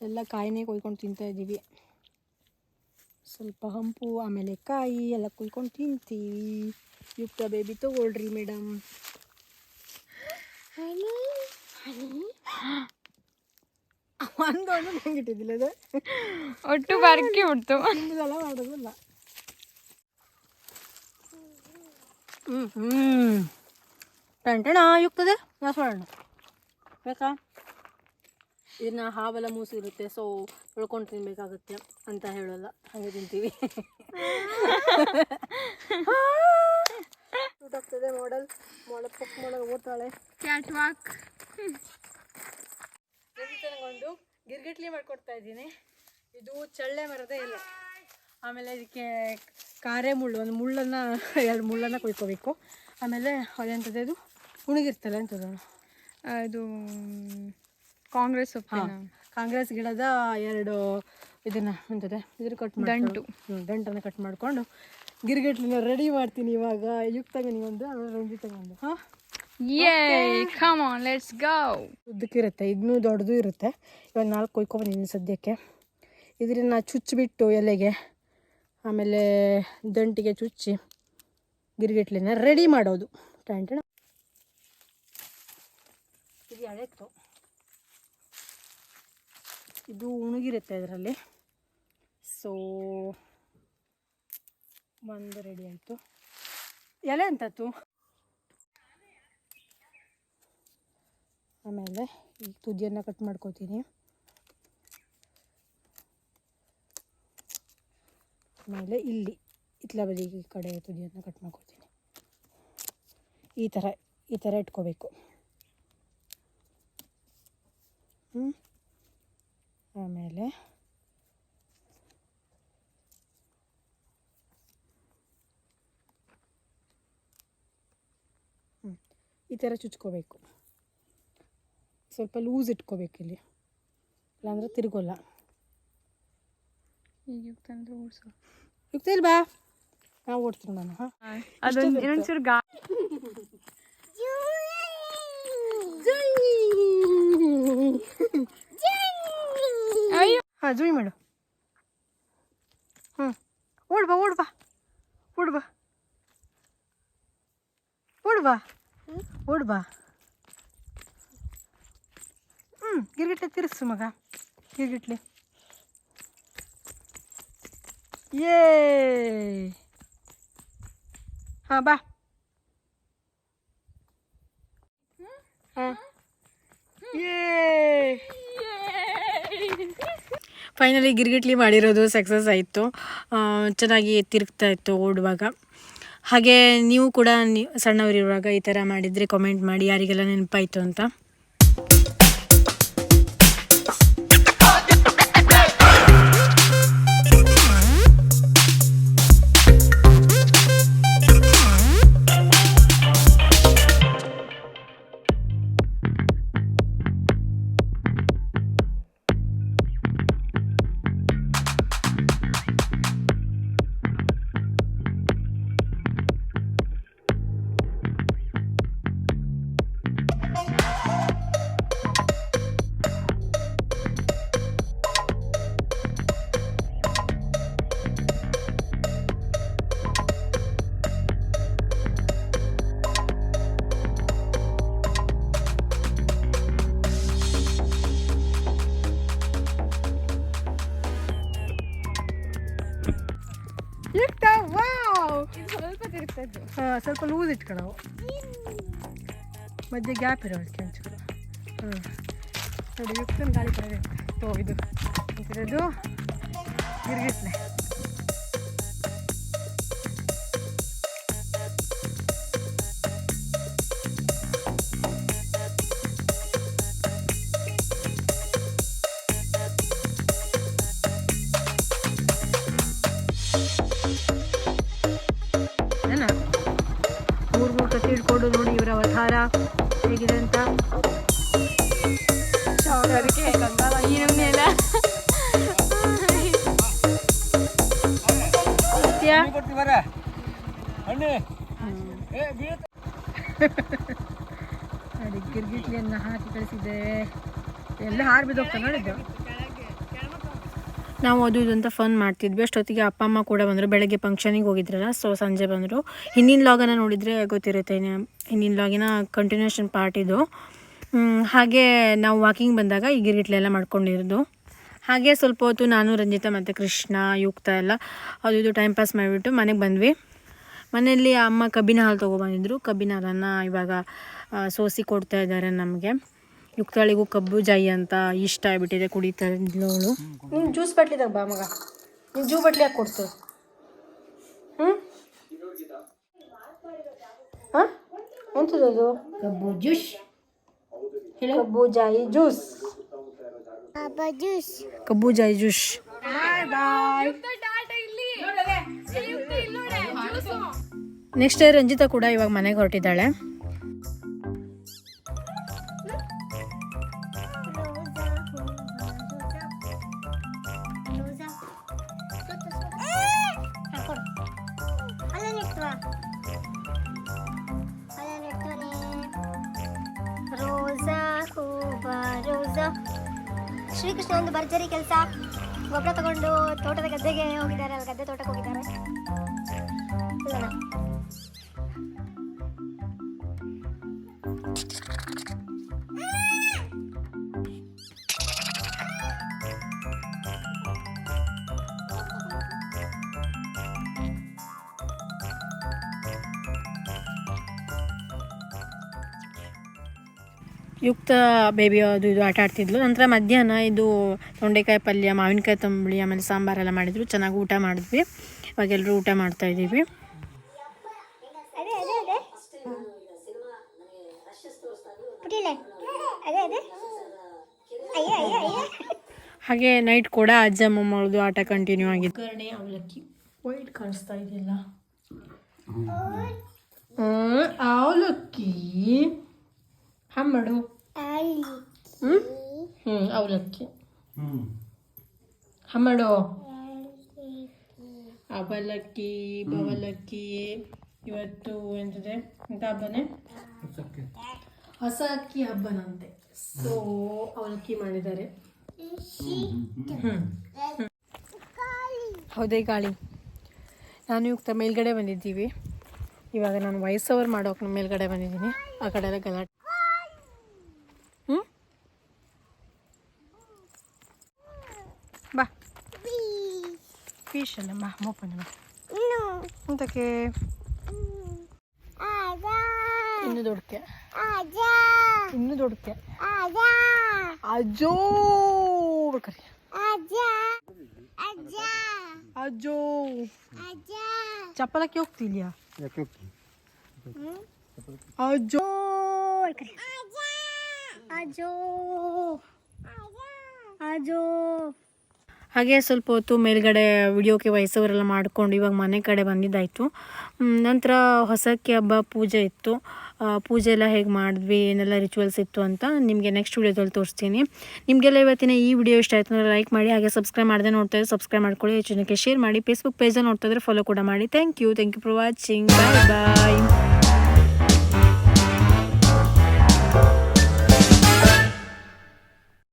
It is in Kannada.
ಎಲ್ಲ ಕಾಯಿನೇ ಕೊಯ್ಕೊಂಡು ತಿಂತಾ ಇದ್ದೀವಿ. ಸ್ವಲ್ಪ ಹಂಪು ಆಮೇಲೆ ಕಾಯಿ ಎಲ್ಲ ಕುಯ್ಕೊಂಡು ತಿಂತೀವಿ. ಯುಕ್ತ ಬೇಬಿ ತಗೊಳ್ರಿ ಮೇಡಮ್ ಒಂದು ಒಂದು ನಂಗೆ ಇಟ್ಟಿದ್ದಿಲ್ಲ ಅದು. ಒಟ್ಟು ಬರ್ಕಿ ಬಿಡ್ತು. ನಿಮ್ದೆಲ್ಲ ಮಾಡೋದಿಲ್ಲ. ಹ್ಞೂ ಹ್ಞೂ ಟಂಟಣ ಯುಕ್ತದೆ? ದಾಸವಾಳ ಬೇಕಾ? ಇದನ್ನ ಹಾವೆಲ್ಲ ಮೂಸಿರುತ್ತೆ ಸೊ ಉಳ್ಕೊಂಡು ತಿನ್ಬೇಕಾಗುತ್ತೆ ಅಂತ ಹೇಳಲ್ಲ. ಹಾಗೆ ತಿಂತೀವಿ. ಆಗ್ತದೆ ಮಾಡಲ್ ಮಾಡಲ್ ಪಕ್ ಮಾಡಲ್ ಓದ್ತಾಳೆ. ಕ್ಯಾಟ್ ವಾಕ್ ನನಗೊಂದು ಗಿರ್ಗಿಟ್ಲಿ ಮಾಡ್ಕೊಡ್ತಾ ಇದ್ದೀನಿ. ಇದು ಚಳ್ಳೆ ಮರದ ಇಲ್ಲ ಆಮೇಲೆ ಇದಕ್ಕೆ ಕಾರೆ ಮುಳ್ಳು ಒಂದು ಮುಳ್ಳನ್ನು ಎರಡು ಮುಳ್ಳನ್ನು ಕೊಯ್ಕೋಬೇಕು. ಆಮೇಲೆ ಅದೆಂಥದ್ದು ಇದು? ಉಣಗಿರ್ತಲ್ಲ ಎಂಥದ್ದು ಅದು ಕಾಂಗ್ರೆಸ್ ಕಾಂಗ್ರೆಸ್ ಗಿಡದ ಎರಡು ಇದನ್ನ ಎಂತದೆ ಇದ್ರ ಕಟ್ ದಂಟು. ದಂಟನ್ನು ಕಟ್ ಮಾಡಿಕೊಂಡು ಗಿರ್ಗಿಟ್ಲಿನ ರೆಡಿ ಮಾಡ್ತೀನಿ ಇವಾಗ. ಯುಕ್ ತಗೊಂಡು ಆಮೇಲೆ ರಂಜಿ ತಗೊಂಡು ಹಾಂ? ಕಮ್ ಆನ್ ಲೆಟ್ಸ್ ಗೋ ಉದ್ದಕ್ಕಿರುತ್ತೆ ಇದನ್ನೂ ದೊಡ್ಡದು ಇರುತ್ತೆ. ಇವಾಗ ನಾಲ್ಕು ಕೊಯ್ಕೊಬಂದಿದ್ದೀನಿ ಸದ್ಯಕ್ಕೆ. ಇದನ್ನ ಚುಚ್ಚಿಬಿಟ್ಟು ಎಲೆಗೆ ಆಮೇಲೆ ದಂಟಿಗೆ ಚುಚ್ಚಿ ಗಿರಿಗಿಟ್ಲಿನ ರೆಡಿ ಮಾಡೋದು. ಟಂಟಣ ಇದು ಎಳೆತ್ತು ಇದು ಉಣುಗಿರುತ್ತೆ ಇದರಲ್ಲಿ. ಸೊ ಒಂದು ರೆಡಿ ಆಯಿತು. ಎಲೆ ಅಂತತ್ತು ಆಮೇಲೆ ಈ ತುದಿಯನ್ನು ಕಟ್ ಮಾಡ್ಕೋತೀನಿ. ಆಮೇಲೆ ಇಲ್ಲಿ ಇತ್ಲ ಬದಿ ಈ ಕಡೆ ತುದಿಯನ್ನು ಕಟ್ ಮಾಡ್ಕೊತೀನಿ. ಈ ಥರ ಈ ಥರ ಇಟ್ಕೋಬೇಕು. ಹ್ಞೂ ಆಮೇಲೆ ಹ್ಞೂ ಈ ಥರ ಚುಚ್ಕೋಬೇಕು. ಸ್ವಲ್ಪ ಲೂಸ್ ಇಟ್ಕೋಬೇಕು ಇಲ್ಲಿ. ಇಲ್ಲಾಂದ್ರೆ ತಿರುಗೋಲ್ಲ. ಯುಕ್ತ ಇಲ್ಲ ಬಾ. ನಾವು ಓಡ್ತೀನಿ ನಾನು ಹಾಂ? ಅದೊಂದು ಇನ್ನೊಂಚೂರು ಗಾ ಅಯ್ಯೋ ಹಾಂ ಜೂಯಿ ಮಾಡು ಹ್ಞೂ ಓಡ್ ಬಾ ಓಡ್ ಬಾ ಓಡ್ ಬಾ ಓಡ್ ಬಾ ಓಡ್ ಬಾ ಹ್ಞೂ ಗಿರ್ಗಿಟ್ಲೆ ತಿರ್ಸು ಮಗ ಗಿರ್ಗಿಟ್ಲೆ ಏ ಹಾಂ ಬಾ ಹಾಂ ಫೈನಲಿ ಗಿರ್ಗಿಟ್ಲಿ ಮಾಡಿರೋದು ಸಕ್ಸಸ್ ಆಯಿತು. ಚೆನ್ನಾಗಿ ತಿರುಗ್ತಾ ಇತ್ತು ಓಡುವಾಗ. ಹಾಗೆ ನೀವು ಕೂಡ ನೀವು ಸಣ್ಣವರಿರುವಾಗ ಈ ಥರ ಮಾಡಿದರೆ ಕಾಮೆಂಟ್ ಮಾಡಿ, ಯಾರಿಗೆಲ್ಲ ನೆನಪಾಯಿತು ಅಂತ. ಸ್ವಲ್ಪ ತಿರುಗ್ತಾ ಇದ್ದು ಹಾಂ, ಸ್ವಲ್ಪ ಲೂಸ್ ಇಟ್ಕೊಳ್ಳವು ಮಧ್ಯೆ ಗ್ಯಾಪ್ ಇರೋ ಅದಕ್ಕೆ ಹಂಚ್ಕೊಳ್ಳೋ. ಹ್ಞೂ ನೋಡಿ, ಯುಕ್ತನ ಗಾಳಿ ಬರಬೇಕು. ತೋ, ಇದು ಇದು ಗಿರ್ಗಿಟ್ಲೆ. ಹೇಗಿದೆ ಅಂತ? ಅದಕ್ಕೆ ಸತ್ಯ? ನೋಡಿ ಗಿರ್ಗಿಟ್ಲಿಯನ್ನು ಹಾಕಿ ಕಳಿಸಿದ್ದೇವೆ ಎಲ್ಲ ಹಾರು ಬಿದ್ದೋಗ್ತಾ ನೋಡಿದ್ದು? ನಾವು ಅದು ಇದು ಅಂತ ಫನ್ ಮಾಡ್ತಿದ್ವಿ. ಅಷ್ಟೊತ್ತಿಗೆ ಅಪ್ಪ, ಅಮ್ಮ ಕೂಡ ಬಂದರು. ಬೆಳಗ್ಗೆ ಫಂಕ್ಷನಿಗೆ ಹೋಗಿದ್ರಲ್ಲ ಸೊ ಸಂಜೆ ಬಂದರು. ಹಿಂದಿನ ಲಾಗನ್ನು ನೋಡಿದರೆ ಗೊತ್ತಿರುತ್ತೆ. ಹಿಂದಿನ ಲಾಗಿನ ಕಂಟಿನ್ಯೂಷನ್ ಪಾರ್ಟ್ ಇದು. ಹಾಗೆ ನಾವು ವಾಕಿಂಗ್ ಬಂದಾಗ ಈ ಗಿರಿಟ್ಲೆಲ್ಲ ಮಾಡ್ಕೊಂಡಿರೋದು. ಹಾಗೆ ಸ್ವಲ್ಪ ಹೊತ್ತು ನಾನು, ರಂಜಿತಾ ಮತ್ತು ಕೃಷ್ಣ, ಯುಕ್ತ ಎಲ್ಲ ಅದು ಇದು ಟೈಮ್ ಪಾಸ್ ಮಾಡಿಬಿಟ್ಟು ಮನೆಗೆ ಬಂದ್ವಿ. ಮನೆಯಲ್ಲಿ ಅಮ್ಮ ಕಬ್ಬಿನ ಹಾಲು ತೊಗೊಬಂದಿದ್ರು ಕಬ್ಬಿನ ಹಾಲನ್ನು ಇವಾಗ ಸೋಸಿ ಕೊಡ್ತಾ ಇದ್ದಾರೆ ನಮಗೆ. ಯುಕ್ತಾಳಿಗೂ ಕಬ್ಬು ಜಾಯಿ ಅಂತ ಇಷ್ಟ ಆಗ್ಬಿಟ್ಟಿದೆ ಕುಡಿತಾ ಅವಳು. ನೀನು ಜ್ಯೂಸ್ ಬಟ್ಲಿದಾಗ ಬಾ ಮಗ. ನೀನು ಜ್ಯೂ ಬಟ್ಲಿ ಹಾಕಿ ಕೊಡ್ತು? ಹ್ಞೂ ಹಾಂ? ಎಂಥದ್ದು ಕಬ್ಬು ಜ್ಯೂಸ್ ಕಬ್ಬು ಜಾಯಿ ಜ್ಯೂಸ್ ಕಬ್ಬು ಜಾಯಿ ಜ್ಯೂಸ್ ನೆಕ್ಸ್ಟ್ ರಂಜಿತಾ ಕೂಡ ಇವಾಗ ಮನೆಗೆ ಹೊರಟಿದ್ದಾಳೆ. ಶ್ರೀಕೃಷ್ಣ ಒಂದು ಭರ್ಜರಿ ಕೆಲಸ. ಗೊಬ್ಬರ ತಗೊಂಡು ತೋಟದ ಗದ್ದೆಗೆ ಹೋಗಿದ್ದಾರೆ ಅಲ್ಲಿ ಗದ್ದೆ ತೋಟಕ್ಕೆ ಹೋಗಿದ್ದಾರೆ. ಯುಕ್ತ ಬೇಬಿ ಅದು ಇದು ಆಟ ಆಡ್ತಿದ್ಲು. ನಂತರ ಮಧ್ಯಾಹ್ನ ಇದು ತೊಂಡೆಕಾಯಿ ಪಲ್ಯ ಮಾವಿನಕಾಯಿ ತಂಬುಳಿ ಆಮೇಲೆ ಸಾಂಬಾರೆಲ್ಲ ಮಾಡಿದ್ರು. ಚೆನ್ನಾಗಿ ಊಟ ಮಾಡಿದ್ವಿ. ಇವಾಗ ಎಲ್ಲರೂ ಊಟ ಮಾಡ್ತಾ ಇದ್ದೀವಿ. ಹಾಗೆ ನೈಟ್ ಕೂಡ ಅಜ್ಜ ಮೊಮ್ಮಳದು ಆಟ ಕಂಟಿನ್ಯೂ ಅವಲಕ್ಕಿ. ವೈಟ್ ಕಾಣಿಸ್ತಾ ಇದೆಯಲ್ಲ? ಅವಲಕ್ಕಿ. ಹಮ್ಮಡು ಹ್ಞೂ ಹ್ಞೂ ಅವಲಕ್ಕಿ. ಹಮ್ಮಡು ಅವಲಕ್ಕಿ ಬವಲಕ್ಕಿ ಇವತ್ತು ಎಂತಿದೆ? ಎಂತ ಹಬ್ಬನೇ? ಹೊಸ ಅಕ್ಕಿ ಹಬ್ಬನಂತೆ. ಸೊ ಅವಲಕ್ಕಿ ಮಾಡಿದ್ದಾರೆ. ಹೌದೇ ಗಾಳಿ. ನಾನು ಇವಾಗ ಮೇಲ್ಗಡೆ ಬಂದಿದ್ದೀವಿ. ಇವಾಗ ನಾನು ವಯಸ್ಸವ್ರು ಓವರ್ ಮಾಡೋಕೆ ಮೇಲ್ಗಡೆ ಬಂದಿದ್ದೀನಿ. ಆ ಕಡೆ ಎಲ್ಲ ಗಲಾಟೆ. ಫಿಶ್ ಅಲ್ಲ ಬಾ ಓಪನ್ ಬಾ ಇನ್ನು ಅಂತಕ್ಕೆ ಆಜಾ ಇನ್ನು ದೊಡ್ಡಕ್ಕೆ ಆಜಾ ಇನ್ನು ದೊಡ್ಡಕ್ಕೆ ಆಜಾ ಅಜ್ಜೋ ಕರಿ ಆಜಾ ಆಜಾ ಅಜ್ಜೋ ಆಜಾ ಚಪ್ಪಲಕ್ಕೆ ಹೋಗ್ತಿಲ್ಯಾ ಅಜ್ಜೋ ಆಜೋ ಆಜೋ ಹಾಗೆ ಸ್ವಲ್ಪ ಹೊತ್ತು ಮೇಲ್ಗಡೆ ವಿಡಿಯೋಕ್ಕೆ ವಯಸ್ಸವರೆಲ್ಲ ಮಾಡಿಕೊಂಡು ಇವಾಗ ಮನೆ ಕಡೆ ಬಂದಿದ್ದಾಯಿತು. ನಂತರ ಹೊಸಕ್ಕೆ ಹಬ್ಬ ಪೂಜೆ ಇತ್ತು. ಪೂಜೆ ಎಲ್ಲ ಹೇಗೆ ಮಾಡಿದ್ವಿ, ಏನೆಲ್ಲ ರಿಚುವಲ್ಸ್ ಇತ್ತು ಅಂತ ನಿಮಗೆ ನೆಕ್ಸ್ಟ್ ವಿಡಿಯೋದಲ್ಲಿ ತೋರಿಸ್ತೀನಿ. ನಿಮಗೆಲ್ಲ ಇವತ್ತಿನ ಈ ವಿಡಿಯೋ ಇಷ್ಟ ಆಯ್ತು ಅಂದರೆ ಲೈಕ್ ಮಾಡಿ, ಹಾಗೆ ಸಬ್ಸ್ಕ್ರೈಬ್ ಮಾಡದೆ ನೋಡ್ತಾ ಇದ್ದರೆ ಸಬ್ಸ್ಕ್ರೈಬ್ ಮಾಡ್ಕೊಳ್ಳಿ ಹೆಚ್ಚು ಶೇರ್ ಮಾಡಿ ಫೇಸ್ಬುಕ್ ಪೇಜನ್ನು ನೋಡ್ತಾ ಇದ್ರೆ ಫಾಲೋ ಕೂಡ ಮಾಡಿ. Thank you thank you for watching bye bye